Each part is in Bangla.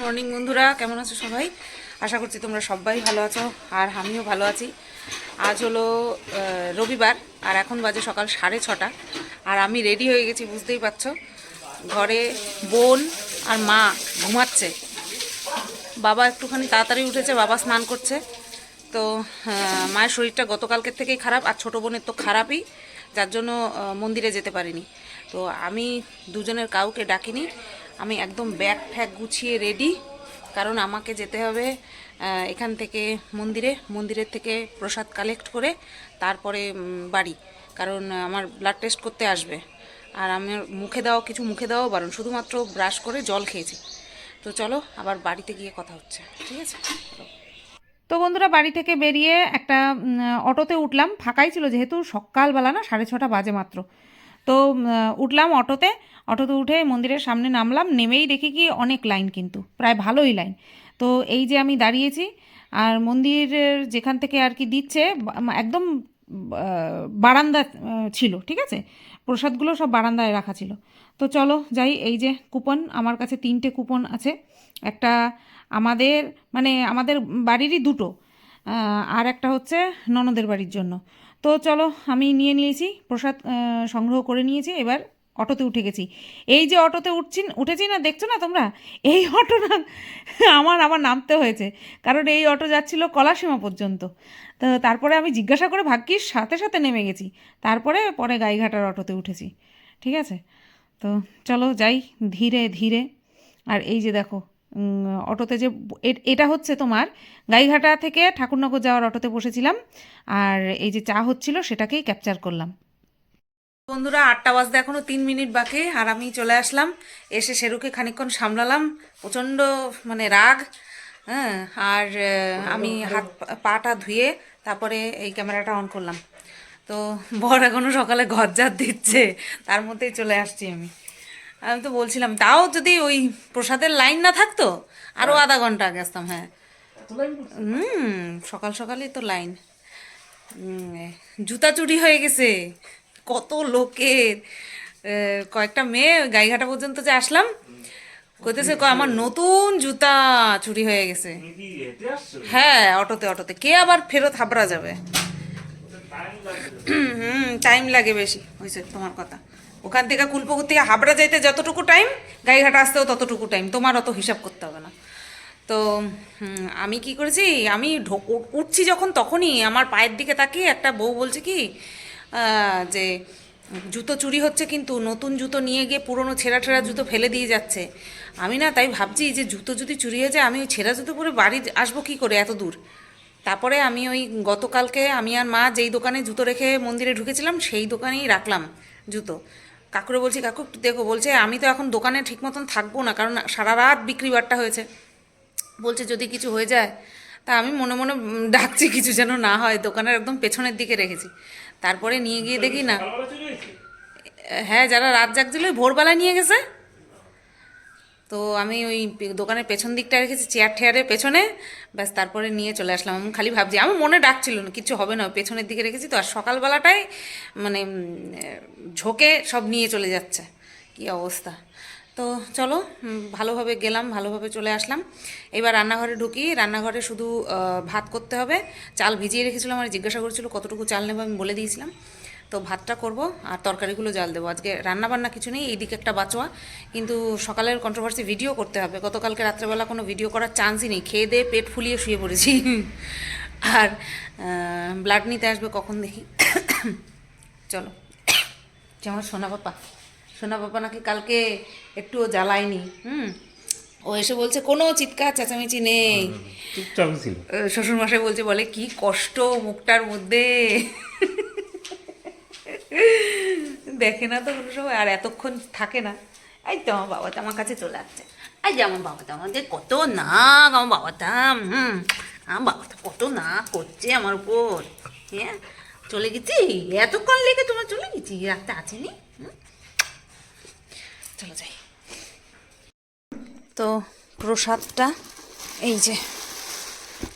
মর্নিং বন্ধুরা, কেমন আছো সবাই? আশা করছি তোমরা সবাই ভালো আছো আর আমিও ভালো আছি। আজ হলো রবিবার আর এখন বাজে সকাল সাড়ে ছটা। আর আমি রেডি হয়ে গেছি, বুঝতেই পারছ। ঘরে বোন আর মা ঘুমাচ্ছে। বাবা একটুখানি তাড়াতাড়ি উঠেছে, বাবা স্নান করছে। তো মায়ের শরীরটা গতকালকের থেকেই খারাপ আর ছোটো বোনের তো খারাপই, যার জন্য মন্দিরে যেতে পারিনি। তো আমি দুজনের কাউকে ডাকিনি। আমি একদম ব্যাগ ফ্যাগ গুছিয়ে রেডি কারণ আমাকে যেতে হবে এখান থেকে মন্দিরে, মন্দিরের থেকে প্রসাদ কালেক্ট করে তারপরে বাড়ি, কারণ আমার ব্লাড টেস্ট করতে আসবে। আর আমার মুখে দেওয়া, কিছু মুখে দেওয়াও বারণ, শুধুমাত্র ব্রাশ করে জল খেয়েছি। তো চলো, আবার বাড়িতে গিয়ে কথা হচ্ছে, ঠিক আছে? তো বন্ধুরা, বাড়ি থেকে বেরিয়ে একটা অটোতে উঠলাম, ফাঁকাই ছিল যেহেতু সকালবেলা না, সাড়ে ছটা বাজে মাত্র। তো উঠলাম অটোতে। অটোতে উঠে মন্দিরের সামনে নামলাম, নেমেই দেখি কি অনেক লাইন কিন্তু, প্রায় ভালোই লাইন। তো এই যে আমি দাঁড়িয়েছি, আর মন্দিরের যেখান থেকে আর কি দিচ্ছে একদম বারান্দা ছিল, ঠিক আছে? প্রসাদগুলো সব বারান্দায় রাখা ছিল। তো চলো যাই, এই যে কুপন, আমার কাছে তিনটে কুপন আছে। একটা আমাদের মানে আমাদের বাড়িরই দুটো আর একটা হচ্ছে ননদের বাড়ির জন্য। তো চলো, আমি নিয়ে নিয়েছি, প্রসাদ সংগ্রহ করে নিয়েছি, এবার অটোতে উঠে গেছি। এই যে অটোতে উঠছি উঠেছি না, দেখছ না তোমরা? এই অটো না, আমার আমার নামতে হয়েছে। কারণ এই অটো যাচ্ছিল কলাসীমা পর্যন্ত। তো তারপরে আমি জিজ্ঞাসা করে ভাগ্যিস সাথে সাথে নেমে গেছি। তারপরে পরে গাইঘাটার অটোতে উঠেছি। ঠিক আছে? তো চলো যাই ধীরে ধীরে। আর এই যে দেখো অটোতে যে এটা হচ্ছে তোমার গাইঘাটা থেকে ঠাকুরনগর যাওয়ার অটোতে বসেছিলাম, আর এই যে চা হচ্ছিল সেটাকেই ক্যাপচার করলাম। বন্ধুরা, আটটা বাজতে এখনও তিন মিনিট বাকি, আর আমি চলে আসলাম। এসে শেরুকে খানিকক্ষণ সামলালাম। প্রচণ্ড মানে রাগ হ্যাঁ আর আমি হাত পাটা ধুয়ে তারপরে এই ক্যামেরাটা অন করলাম। তো বর এখনও সকালে ঘরজাত দিচ্ছে, তার মধ্যেই চলে আসছি আমি। আমি তো বলছিলাম তাও যদি ওই প্রসাদের লাইন না থাকতো আরও আধা ঘণ্টা আগে আসতাম হ্যাঁ হুম সকাল সকালই তো লাইন। জুতা চুরি হয়ে গেছে কত লোকের। কয়েকটা মেয়ে গাইঘাটা পর্যন্ত যে আসলাম কইতেছে কয় আমার নতুন জুতা চুরি হয়ে গেছে। হ্যাঁ অটোতে অটোতে। কে আবার ফেরত হাবড়া যাবে? হুম টাইম লাগে বেশি হয়েছে তোমার কথা। ওখান থেকে কুলপুকুর থেকে হাবড়া যাইতে যতটুকু টাইম গাইঘাটা আসতেও ততটুকু টাইম তোমার অত হিসাব করতে হবে না। তো আমি কি করেছি, আমি উঠছি যখন তখনই আমার পায়ের দিকে তাকিয়ে একটা বউ বলছে কি যে জুতো চুরি হচ্ছে কিন্তু নতুন জুতো নিয়ে গিয়ে পুরনো ছেঁড়া ঠেড়া জুতো ফেলে দিয়ে যাচ্ছে। আমি না তাই ভাবছি যে জুতো যদি চুরি হয়ে যায়, আমি ওই ছেঁড়া জুতো পরে বাড়ি আসব কি করে এত দূর? তারপরে আমি ওই গতকালকে আমি আর মা যেই দোকানে জুতো রেখে মন্দিরে ঢুকেছিলাম, সেই দোকানেই রাখলাম জুতো। কাকুরে বলছি কাকু একটু দেখো। বলছে আমি তো এখন দোকানে ঠিক মতন থাকব না কারণ সারা রাত বিক্রি বাট্টা হয়েছে। বলছে যদি কিছু হয়ে যায় তা আমি মনে মনে ডাকছি কিছু যেন না হয় দোকানের একদম পেছনের দিকে রেখেছি। তারপরে নিয়ে গিয়ে দেখি না হ্যাঁ যারা রাত জাগছিল ভোরবেলায় নিয়ে গেছে। তো আমি ওই দোকানের পেছন দিকটা রেখেছি চেয়ার ঠেয়ারের পেছনে। ব্যাস, তারপরে নিয়ে চলে আসলাম। আমি খালি ভাবছি, আমার মনে ডাকছিল না কিছু হবে না পেছনের দিকে রেখেছি তো, আর সকালবেলাটাই মানে ঝোঁকে সব নিয়ে চলে যাচ্ছে। কি অবস্থা? তো চলো ভালোভাবে গেলাম, ভালোভাবে চলে আসলাম। এবার রান্নাঘরে ঢুকি। রান্নাঘরে শুধু ভাত করতে হবে। চাল ভিজিয়ে রেখেছিলাম, আর জিজ্ঞাসা করেছিল কতটুকু চাল নেব, আমি বলে দিয়েছিলাম। তো ভাতটা করব আর তরকারিগুলো জাল দেবো। আজকে রান্নাবান্না কিছু নেই এইদিকে একটা বাঁচোয়া। কিন্তু সকালের কন্ট্রোভার্সি ভিডিও করতে হবে। গতকালকে রাত্রেবেলা কোনো ভিডিও করার চান্সই নেই। খেয়ে দিয়ে পেট ফুলিয়ে শুয়ে পড়েছি। আর ব্লাড নিতে আসবে কখন দেখি। চলো। যেমন সোনা পাপা। সোনা পাপা নাকি কালকে একটুও জ্বালায়নি হুম? ও এসে বলছে কোনো চিৎকার চেঁচামেচি নেই। চুপচাপ ছিল। শ্বশুরমশাই বলছে বলে কি কষ্ট মুখটার মধ্যে? দেখে না তো কোনো সময়, আর এতক্ষণ থাকে না। এই তো আমার বাবা তো আমার কাছে চলে আসছে। এই যে আমার বাবা তো আমাদের কত নাক, আমার বাবাটা, হুম, আমার বাবাটা কত নাক করছে আমার উপর। হ্যাঁ চলে গেছি? এতক্ষণ লেগে তোমার চলে গেছি? রাতে আসেনি? হুম? চলো যাই। তো প্রসাদটা, এই যে,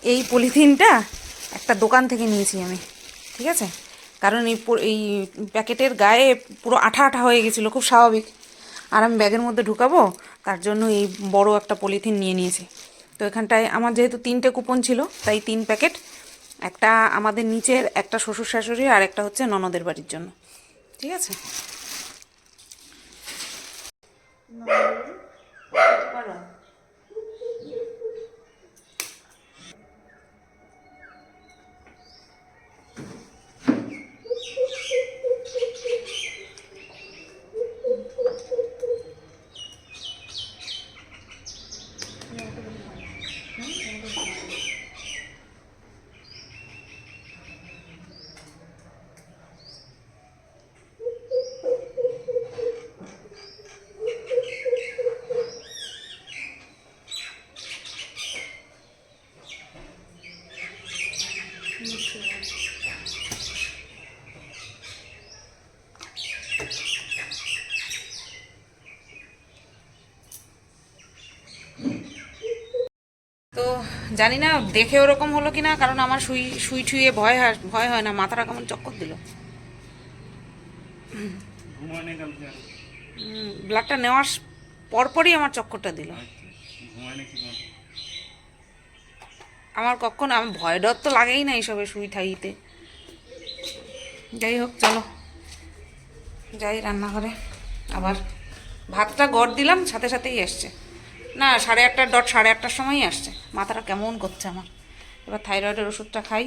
এই পলিথিনটা একটা দোকান থেকে নিয়েছি আমি, ঠিক আছে? কারণ এই এই প্যাকেটের গায়ে পুরো আঠা আঠা হয়ে গেছিল, খুব স্বাভাবিক। আর আমি ব্যাগের মধ্যে ঢুকাবো, তার জন্য এই বড় একটা পলিথিন নিয়ে নিয়েছি। তো এখানটায় আমার যেহেতু তিনটে কুপন ছিল, তাই তিন প্যাকেট। একটা আমাদের নিচের, একটা শ্বশুর শাশুড়ি আর একটা হচ্ছে ননদের বাড়ির জন্য। ঠিক আছে তো জানি না দেখে ওরকম হলো কি না কারণ আমার শুই শুই ঠুইয়ে ভয় হয় ভয় হয় না, মাথাটা কেমন চক্কর দিল। ব্লাডটা নেওয়ার পরপরই আমার চক্করটা দিল। আমার কখন আমি ভয় ডর তো লাগেই না এইসবে শুই ঠাইতে। যাই হোক, চলো। যাই রান্নাঘরে। আবার ভাতটা গড় দিলাম, সাথে সাথেই আসছে। না, সাড়ে আটটার ডট সাড়ে আটটার সময়ই আসছে। মাথাটা কেমন করছে আমার। এবার থাইরয়েডের ওষুধটা খাই,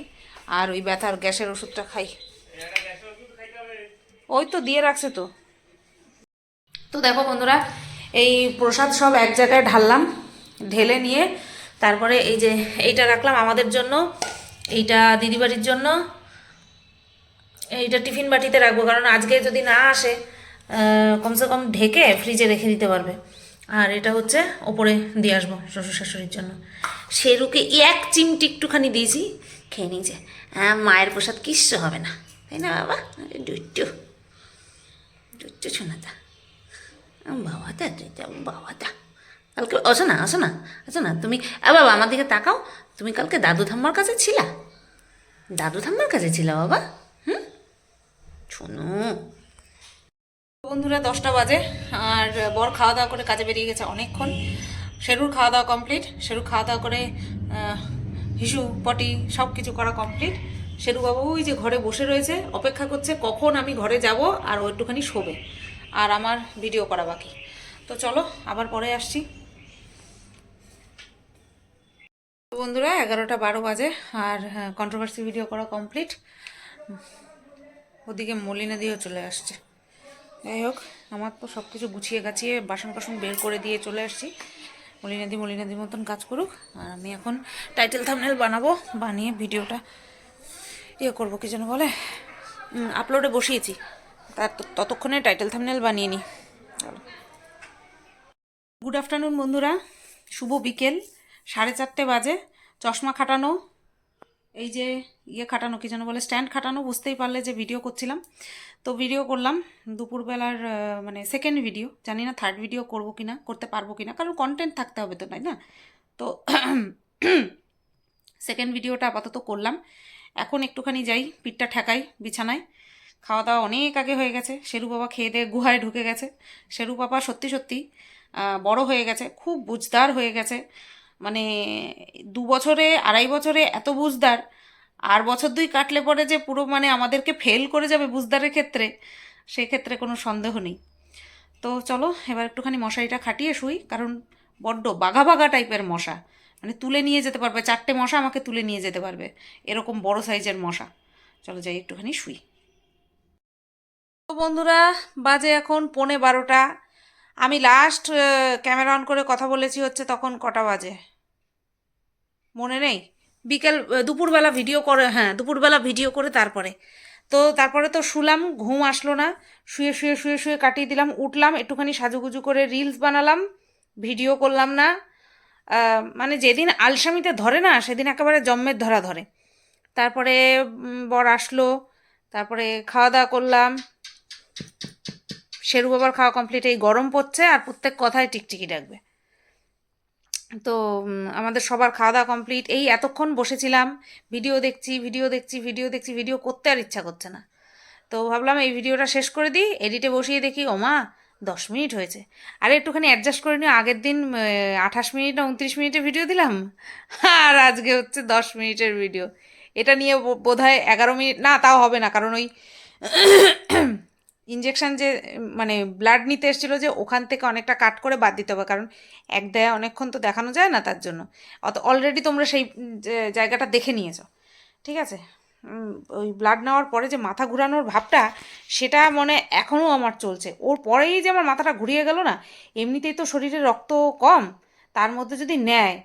আর ওই ব্যথার গ্যাসের ওষুধটা খাই। ওই তো দিয়ে রাখছে তো। তো দেখো বন্ধুরা, এই প্রসাদ সব এক জায়গায় ঢাললাম, ঢেলে নিয়ে তারপরে এই যে এইটা রাখলাম আমাদের জন্য, এইটা দিদিবাড়ির জন্য, এইটা টিফিন বাটিতে রাখব, কারণ আজকে যদি না আসে কমসে কম ঢেকে ফ্রিজে রেখে দিতে পারবে। আর এটা হচ্ছে ওপরে দিয়ে আসব শ্বশুর শাশুড়ির জন্য। শেরুকে এক চিমটি একটুখানি দিয়েছি, খেয়ে নিয়েছে। হ্যাঁ মায়ের প্রসাদ কিচ্ছু হবে না। তাই না বাবা? ডুট্টু ডুট্টু শোনাতা বাবাটা বাবা বাবাটা কালকে আসো না আসো না আসো না তুমি বাবা, আমার দিকে তাকাও। তুমি কালকে দাদু ঠাম্মার কাছে ছিলা? দাদু ঠাম্মার কাছে ছিলা বাবা? হুম? শোনো বন্ধুরা দশটা বাজে, আর বর খাওয়া দাওয়া করে কাজে বেরিয়ে গেছে অনেকক্ষণ। শেরুর খাওয়া দাওয়া কমপ্লিট শেরু খাওয়া দাওয়া করে হিসু, পটি সব কিছু করা কমপ্লিট শেরু বাবু ওই যে ঘরে বসে রয়েছে, অপেক্ষা করছে কখন আমি ঘরে যাব আর ও একটুখানি শোবে, আর আমার ভিডিও করা বাকি। তো চলো, আবার পরে আসছি। বন্ধুরা, এগারোটা বারো বাজে, আর কন্ট্রোভার্সি ভিডিও করা কমপ্লিট ওদিকে মলিনা দিয়েও চলে আসছে। যাই হোক, আমার তো সব কিছু গুছিয়ে গাছিয়ে বাসন কাসন বের করে দিয়ে চলে আসছি। মলিনাদি, মলিনাদির মতন কাজ করুক। আর আমি এখন টাইটেল থামনেল বানাবো, বানিয়ে ভিডিওটা ইয়ে করব, কি যেন বলে? আপলোডে বসিয়েছি। তার ততক্ষণে টাইটেল থামনেল বানিয়ে নিই। চলো। গুড আফটারনুন বন্ধুরা। শুভ বিকেল। সাড়ে চারটে বাজে। চশমা খাটানো। এই যে ইয়ে খাটানো, কি যেন বলে স্ট্যান্ড খাটানো, বুঝতেই পারলে যে ভিডিও করছিলাম। তো ভিডিও করলাম, দুপুরবেলার মানে সেকেন্ড ভিডিও জানি না থার্ড ভিডিও করব কি না করতে পারব কি না কারণ কন্টেন্ট থাকতে হবে তো, তাই না? তো সেকেন্ড ভিডিওটা আপাতত করলাম। এখন একটুখানি যাই, পিঠটা ঠেকাই, বিছানায়। খাওয়া দাওয়া অনেক আগে হয়ে গেছে, শেরু বাবা খেয়ে দিয়ে গুহায় ঢুকে গেছে। শেরু বাবা সত্যি সত্যি বড় হয়ে গেছে, খুব বুঝদার হয়ে গেছে। মানে দু বছরে, আড়াই বছরে এত বুঝদার, আর বছর দুই কাটলে পরে যে পুরো মানে আমাদেরকে ফেল করে যাবে বুঝদারের ক্ষেত্রে, সেক্ষেত্রে কোনো সন্দেহ নেই। তো চলো, এবার একটুখানি মশারিটা খাটিয়ে শুই, কারণ বড্ড বাঘা বাঘা টাইপের মশা। মানে তুলে নিয়ে যেতে পারবে, চারটে মশা আমাকে তুলে নিয়ে যেতে পারবে, এরকম বড় সাইজের মশা। চলো যাই একটুখানি শুই। তো বন্ধুরা, বাজে এখন পৌনে বারোটা। আমি লাস্ট ক্যামেরা অন করে কথা বলেছি হচ্ছে তখন কটা বাজে? মনে নেই? বিকেল দুপুরবেলা ভিডিও করে হ্যাঁ দুপুরবেলা ভিডিও করে তারপরে। তো তারপরে তো শুলাম, ঘুম আসলো না। শুয়ে শুয়ে শুয়ে শুয়ে কাটিয়ে দিলাম, উঠলাম, একটুখানি সাজুগুজু করে রিলস বানালাম ভিডিও করলাম না। মানে যেদিন আলসামিতে ধরে না, সেদিন একেবারে জম্মের ধরা ধরে। তারপরে বর আসলো, তারপরে খাওয়া দাওয়া করলাম। শেরু বাবার খাওয়া কমপ্লিট এই গরম পড়ছে আর প্রত্যেক কথায় টিকটিকি ডাকবে। তো আমাদের সবার খাওয়া দাওয়া কমপ্লিট এই এতক্ষণ বসেছিলাম ভিডিও দেখছি ভিডিও দেখছি ভিডিও দেখছি ভিডিও করতে আর ইচ্ছা করছে না। তো ভাবলাম এই ভিডিওটা শেষ করে দিই এডিটে বসিয়ে দেখি, ওমা, দশ মিনিট হয়েছে। আরে একটুখানি অ্যাডজাস্ট করে নিও, আগের দিন আঠাশ মিনিট না উনত্রিশ মিনিটের ভিডিও দিলাম? আর আজকে হচ্ছে দশ মিনিটের ভিডিও এটা নিয়ে বোধ হয় এগারো মিনিট, না, তাও হবে না, কারণ ওই ইঞ্জেকশন যে মানে ব্লাড নিতে এসেছিল যে ওখান থেকে অনেকটা কাট করে বাদ দিতে হবে, কারণ এক দেয়া অনেকক্ষণ তো দেখানো যায় না তার জন্য। অত অলরেডি তোমরা সেই জায়গাটা দেখে নিয়েছো। ঠিক আছে? ওই ব্লাড নেওয়ার পরে যে মাথা ঘুরানোর ভাবটা, সেটা মনে এখনও আমার চলছে। ওর পরেই যে আমার মাথাটা ঘুরিয়ে গেল না, এমনিতেই তো শরীরে রক্ত কম, তার মধ্যে যদি নেয়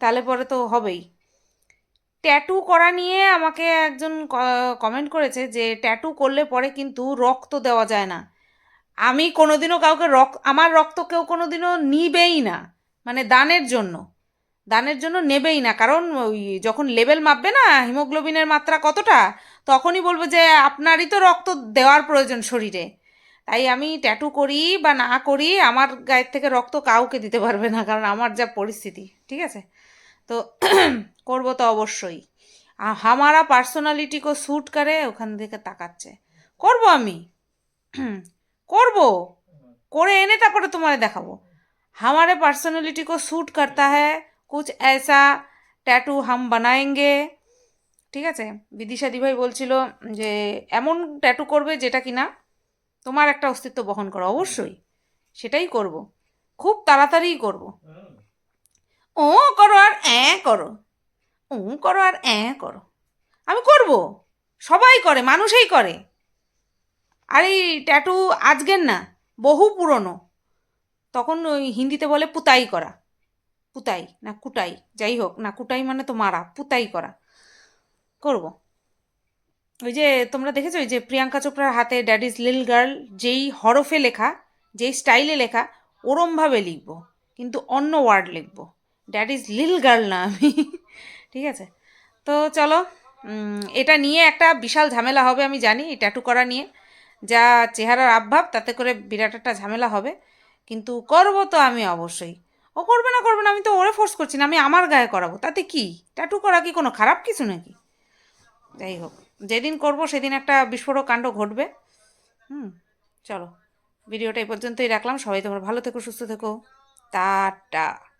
তাহলে পরে তো হবেই। ট্যাটু করা নিয়ে আমাকে একজন কমেন্ট করেছে যে ট্যাটু করলে পরে কিন্তু রক্ত দেওয়া যায় না। আমি কোনোদিনও কাউকে রক্ত আমার রক্ত কেউ কোনোদিনও নিবেই না মানে দানের জন্য। দানের জন্য নেবেই না, কারণ ওই যখন লেভেল মাপবে না, হিমোগ্লোবিনের মাত্রা কতটা, তখনই বলব যে আপনারই তো রক্ত দেওয়ার প্রয়োজন শরীরে। তাই আমি ট্যাটু করি বা না করি, আমার গায়ের থেকে রক্ত কাউকে দিতে পারবে না, কারণ আমার যা পরিস্থিতি, ঠিক আছে? তো করবো তো অবশ্যই আ- হামারা পার্সোনালিটি কো স্যুট করে ওখান থেকে তাকাচ্ছে করব আমি করব করে এনে তারপরে তোমার দেখাবো हमारे पर्सनालिटी को सूट करता है कुछ ऐसा टैटू हम बनाएंगे ঠিক আছে বিদিশা দিভাই বলছিল যে এমন ট্যাটু করবে যেটা কি না তোমার একটা অস্তিত্ব বহন করো অবশ্যই সেটাই করব খুব তাড়াতাড়ি করব ও করো আর অ্যাঁ করো। ও করো আর অ্যাঁ করো। আমি করব। সবাই করে, মানুষই করে। আর এই ট্যাটু আজকের না, বহু পুরনো। তখন ওই হিন্দিতে বলে পুতাই করা। পুতাই না কুটাই, যাই হোক, না কুটাই মানে তো মারা, পুতাই করা। করব। ওই যে তোমরা দেখেছ, ওই যে প্রিয়াঙ্কা চোপড়ার হাতে ড্যাড ইজ লিল গার্ল যেই হরফে লেখা, যেই স্টাইলে লেখা, ওরমভাবে লিখব। কিন্তু অন্য ওয়ার্ড লিখব। ড্যাড ইজ লিল গার্ল না আমি। ঠিক আছে? তো চলো এটা নিয়ে একটা বিশাল ঝামেলা হবে আমি জানি, এই ট্যাটু করা নিয়ে। যা চেহারার আবভাব, তাতে করে বিরাট একটা ঝামেলা হবে। কিন্তু করব তো আমি অবশ্যই। ও করবে না করবে না, আমি তো ওরে ফোর্স করছি না, আমি আমার গায়ে করাবো। তাতে কি? ট্যাটু করা কি কোনো খারাপ কিছু নাকি? যাই হোক, যেদিন করব সেদিন একটা বিস্ফোরক কাণ্ড ঘটবে। হুম, চলো। ভিডিওটা এই পর্যন্তই রাখলাম। সবাই তোমরা ভালো থেকো, সুস্থ থেকো। টাটা।